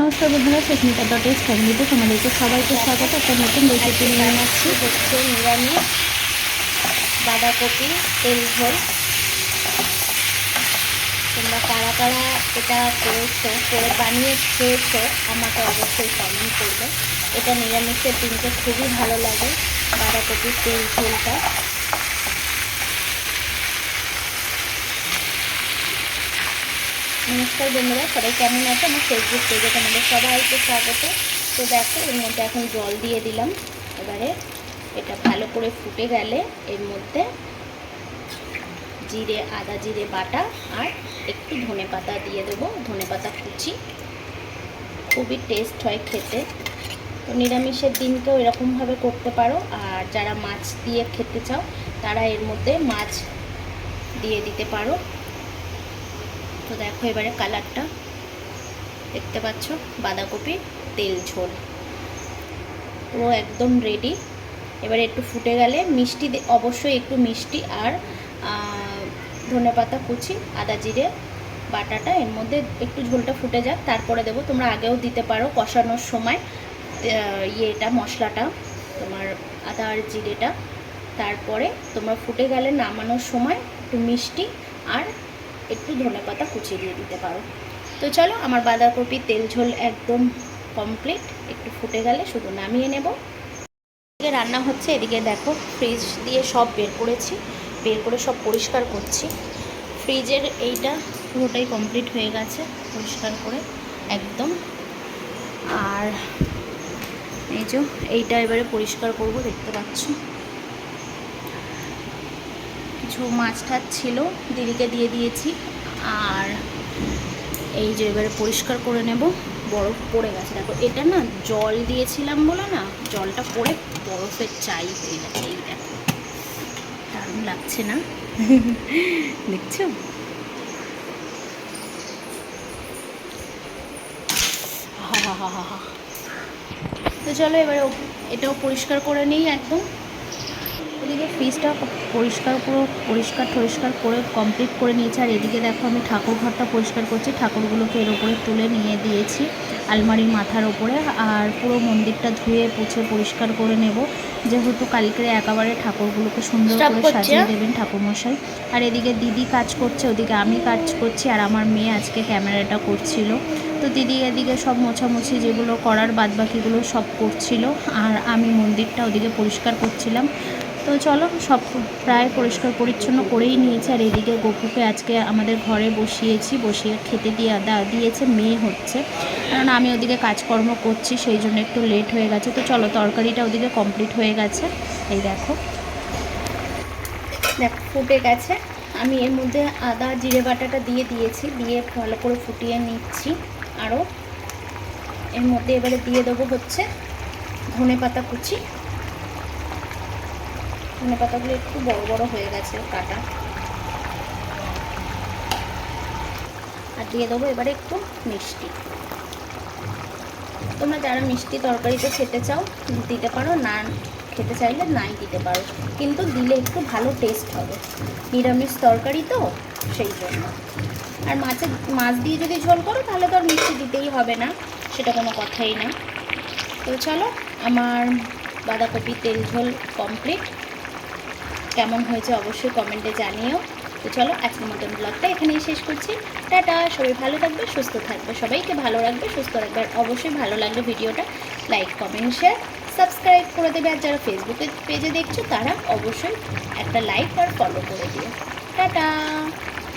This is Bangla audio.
নমস্কার বন্ধুরা সেকমিতা ডট এস ফ্যামিলিতে তোমাদেরকে সবাইকে স্বাগত। একটা নতুন রেসিপি নিয়ে আসছি হচ্ছে নিরামিষ বাঁধাকপি তেল ঝোল। তোমরা কারা কারা এটা করেছ করে বানিয়ে খেয়েছো আমাকে অবশ্যই কমেন্ট করবে। এটা নিরামিষের দিনকে খুবই ভালো লাগে বাঁধাকপির তেল ঝোলটা। নমস্কার বন্ধুরা, সবাই কেমন আছে? আমার ফেসবুক পেজে তোমাদের সবাইকে স্বাগত। তো দেখো, এর মধ্যে এখন জল দিয়ে দিলাম। এবারে এটা ভালো করে ফুটে গেলে এর মধ্যে জিরে, আদা জিরে, বাটা আর একটু ধনে পাতা দিয়ে দেবো। ধনে পাতা কুচি। খুবই টেস্ট হয় খেতে। তো নিরামিষের দিনকেও এরকমভাবে করতে পারো। আর যারা মাছ দিয়ে খেতে চাও, তারা এর মধ্যে মাছ দিয়ে দিতে পারো। তো দেখো এবারে কালারটা। দেখতে পাচ্ছ? বাঁধাকপি, তেল ঝোল। পুরো একদম রেডি এবারে একটু ফুটে গেলে মিষ্টি অবশ্যই একটু মিষ্টি আর ধনে পাতা, কুচি, আদা জিরে, বাটাটা, এর মধ্যে একটু ঝোলটা ফুটে যাক। তারপরে দেবো, তোমরা আগেও দিতে পারো কষানোর সময় ইয়েটা, মশলাটা, তোমার আদা আর জিরেটা। তারপরে তোমরা ফুটে গেলে নামানোর সময় একটু মিষ্টি আর একটু ধনে পাতা কুচিয়ে দিয়ে দিতে পারো। তো চলো, আমার বাঁধাকপি তেল ঝোল একদম কমপ্লিট একটু ফুটে গেলে শুধু নামিয়ে নেব। এদিকে রান্না হচ্ছে, এদিকে দেখো ফ্রিজ দিয়ে সব বের করেছি, বের করে সব পরিষ্কার করছি। ফ্রিজের এইটা পুরোটাই কমপ্লিট হয়ে গেছে, পরিষ্কার করে একদম। আর এই যে, এইটা এবারে পরিষ্কার করব, দেখতে পাচ্ছ? কিছু মাছ টাছ ছিল, দিদিকে দিয়ে দিয়েছি। আর এই যে এবারে পরিষ্কার করে নেব, বরফ পড়ে গেছে। দেখো, এটা না জল দিয়েছিলাম বলে না, জলটা পড়ে বরফের চাই হয়ে গেছে, এই দেখো। দারুণ লাগছে না? দেখছ? তো চলো এবারে এটাও পরিষ্কার করে নিই একদম। ফ্রিজটা পরিষ্কার পুরো পরিষ্কার টরিষ্কার করে কমপ্লিট করে নিয়েছি। আর এদিকে দেখো আমি ঠাকুর ঘরটা পরিষ্কার করছি। ঠাকুরগুলোকে এর ওপরে তুলে নিয়ে দিয়েছি আলমারির মাথার ওপরে আর পুরো মন্দিরটা ধুয়ে পুছে পরিষ্কার করে নেব। যেহেতু কালকে একেবারে ঠাকুরগুলোকে সুন্দর করে সাজিয়ে দেবেন ঠাকুরমশাই। আর এদিকে দিদি কাজ করছে ওদিকে আমি কাজ করছি। আর আমার মেয়ে আজকে ক্যামেরাটা করছিল। তো দিদি এদিকে সব মোছামুছি যেগুলো করার বাদবাকিগুলো সব করছিল। আর আমি মন্দিরটা ওদিকে পরিষ্কার করছিলাম। তো চলো, সব প্রায় পরিষ্কার পরিচ্ছন্ন করেই নিয়েছি। আর এদিকে গপুকে আজকে আমাদের ঘরে বসিয়েছি, বসিয়ে খেতে দিয়ে দা- দিয়েছে, মেয়ে হচ্ছে। কারণ আমি ওদিকে কাজকর্ম করছি, সেই জন্য একটু লেট হয়ে গেছে। তো চলো, তরকারিটা ওদিকে কমপ্লিট হয়ে গেছে। এই দেখো। দেখো, ফুটে গেছে। আমি এর মধ্যে আদা, জিরে বাটাটা দিয়ে দিয়েছি, দিয়ে ভালো করে ফুটিয়ে নিচ্ছি। আরও এর মধ্যে এবারে দিয়ে দেবো হচ্ছে ধনে পাতা কুচি। ধনে পাতাগুলো একটু বড় বড় হয়ে গেছে কাটা। আর দিয়ে দেবো এবারে একটু মিষ্টি। তোমরা যারা মিষ্টি তরকারিতে খেতে চাও, দিতে পারো, না খেতে চাইলে নাই দিতে পারো। কিন্তু দিলে একটু ভালো টেস্ট হবে। নিরামিষ তরকারি তো, সেই জন্য। আর মাছের মাছ দিয়ে যদি ঝোল করো, তাহলে তো আর মিষ্টি দিতেই হবে না, সেটা কোনো কথাই না। তো চলো, আমার বাঁধাকপি তেল ঝোল কমপ্লিট কেমন হয়েছে অবশ্যই কমেন্টে জানিও। তো চলো আজকের মতন ব্লগটা এখানেই শেষ করছি। টাটা, সবাই ভালো থাকবে, সুস্থ থাকবে, সবাইকে ভালো রাখবে, সুস্থ রাখবে, আর অবশ্যই ভালো লাগলে ভিডিওটা লাইক কমেন্ট শেয়ার সাবস্ক্রাইব করে দেবে। আর যারা ফেসবুকে পেজে দেখছ, তারা অবশ্যই একটা লাইক আর ফলো করে দিও। টাটা!